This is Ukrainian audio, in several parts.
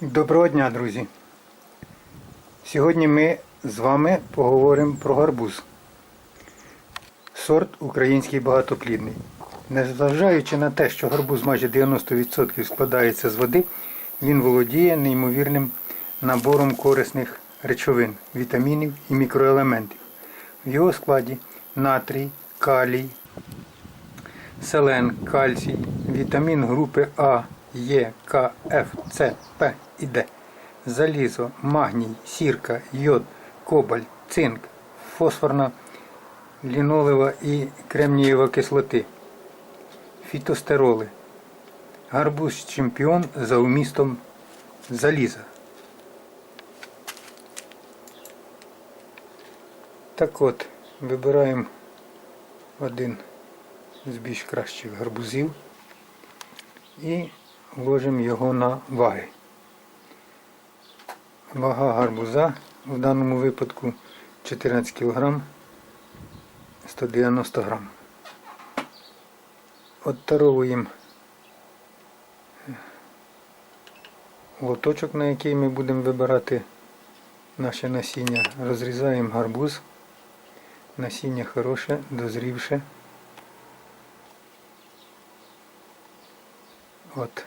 Доброго дня, друзі! Сьогодні ми з вами поговоримо про гарбуз. Сорт український багатоплідний. Незважаючи на те, що гарбуз майже 90% складається з води, він володіє неймовірним набором корисних речовин, вітамінів і мікроелементів. В його складі натрій, калій, селен, кальцій, вітамін групи А, Е, К, Ф, С, П і Д, залізо, магній, сірка, йод, кобальт, цинк, фосфорна, лінолева і кремнієва кислоти, фітостероли. Гарбуз чемпіон за умістом заліза. Так от, вибираємо один з більш кращих гарбузів і ложимо його на ваги. Вага гарбуза в даному випадку 14 кг 190 г. Оттаровуємо лоточок, на який ми будемо вибирати наше насіння. Розрізаємо гарбуз. Насіння хороше, дозрівше. От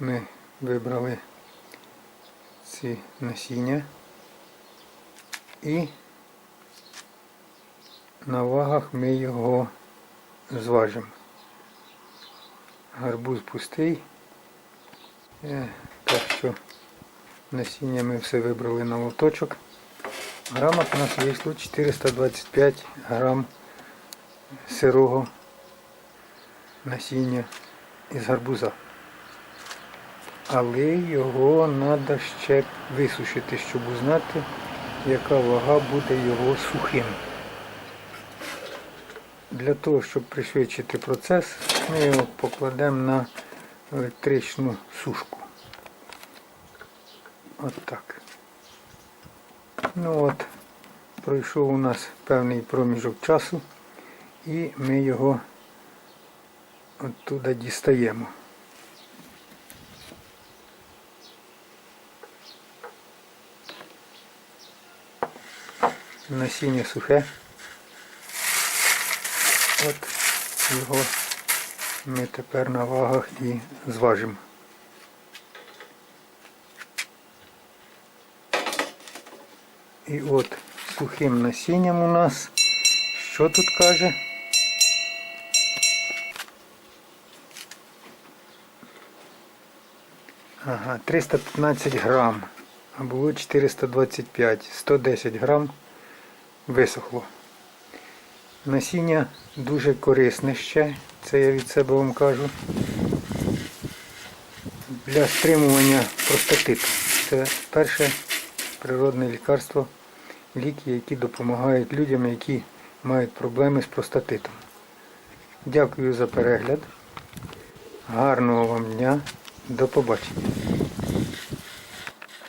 ми вибрали ці насіння і на вагах ми його зважимо. Гарбуз пустий, Е, так що насіння ми все вибрали на лоточок. Грамах у нас вийшло 425 грам сирого насіння із гарбуза. Але його треба ще висушити, щоб узнати, яка вага буде його сухим. Для того, щоб пришвидшити процес, ми його покладемо на електричну сушку. От так. Ну от, пройшов у нас певний проміжок часу і ми його оттуда дістаємо. Насіння сухе. От його ми тепер на вагах і зважимо. І от сухим насінням у нас, що тут каже? Ага, 315 грам, а було 425, 110 грам висохло. Насіння дуже корисне ще, це я від себе вам кажу. Для стримування простатиту. Це перше природне лікарство, ліки, які допомагають людям, які мають проблеми з простатитом. Дякую за перегляд. Гарного вам дня. До побачення.